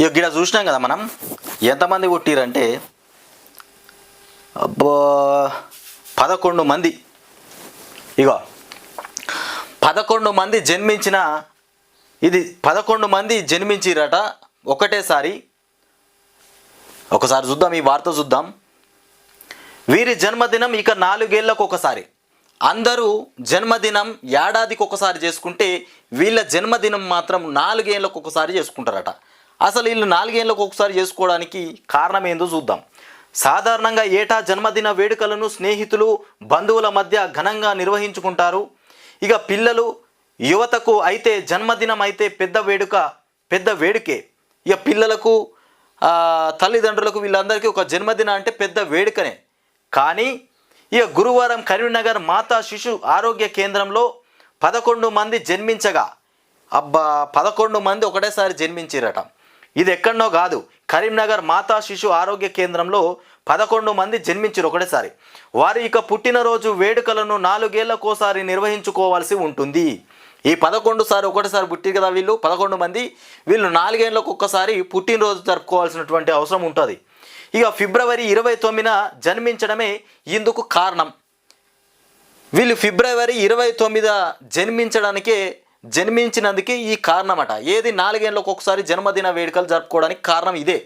ఇక గిడ చూసినాం కదా మనం ఎంతమంది కొట్టిరంటే అబ్బో పదకొండు మంది. ఇగో పదకొండు మంది జన్మించిన ఇది పదకొండు మంది జన్మించిరట ఒకటేసారి. ఒకసారి చూద్దాం ఈ వార్త చూద్దాం. వీరి జన్మదినం ఇక నాలుగేళ్ళకు ఒకసారి. అందరూ జన్మదినం ఏడాదికి ఒకసారి చేసుకుంటే వీళ్ళ జన్మదినం మాత్రం నాలుగేళ్ళకు ఒకసారి చేసుకుంటారట. అసలు వీళ్ళు నాలుగేళ్ళకు ఒకసారి చేసుకోవడానికి కారణం ఏందో చూద్దాం. సాధారణంగా ఏటా జన్మదిన వేడుకలను స్నేహితులు బంధువుల మధ్య ఘనంగా నిర్వహించుకుంటారు. ఇక పిల్లలు యువతకు అయితే జన్మదినం అయితే పెద్ద వేడుక పెద్ద వేడుకే. ఇక పిల్లలకు తల్లిదండ్రులకు వీళ్ళందరికీ ఒక జన్మదిన అంటే పెద్ద వేడుకనే. కానీ ఇక గురువారం కరీంనగర్ మాతా శిశు ఆరోగ్య కేంద్రంలో పదకొండు మంది జన్మించగా అబ్బా పదకొండు మంది ఒకటేసారి జన్మించారట. ఇది ఎక్కడనో కాదు. కరీంనగర్ మాతా శిశు ఆరోగ్య కేంద్రంలో పదకొండు మంది జన్మించారు ఒకటేసారి. వారి ఇక పుట్టినరోజు వేడుకలను నాలుగేళ్ళకోసారి నిర్వహించుకోవాల్సి ఉంటుంది. ఈ పదకొండు సారి ఒకటిసారి పుట్టి కదా వీళ్ళు? పదకొండు మంది. వీళ్ళు నాలుగేళ్ళకు ఒక్కసారి పుట్టినరోజు జరుపుకోవాల్సినటువంటి అవసరం ఉంటుంది. ఇక ఫిబ్రవరి ఇరవై తొమ్మిదిన జన్మించడమే ఇందుకు కారణం. వీళ్ళు ఫిబ్రవరి ఇరవై తొమ్మిద జన్మించడానికే జన్మించినందుకే ఈ కారణమట. ఏది నాలుగేళ్ళకు ఒకసారి జన్మదిన వేడుకలు జరుపుకోవడానికి కారణం ఇదే.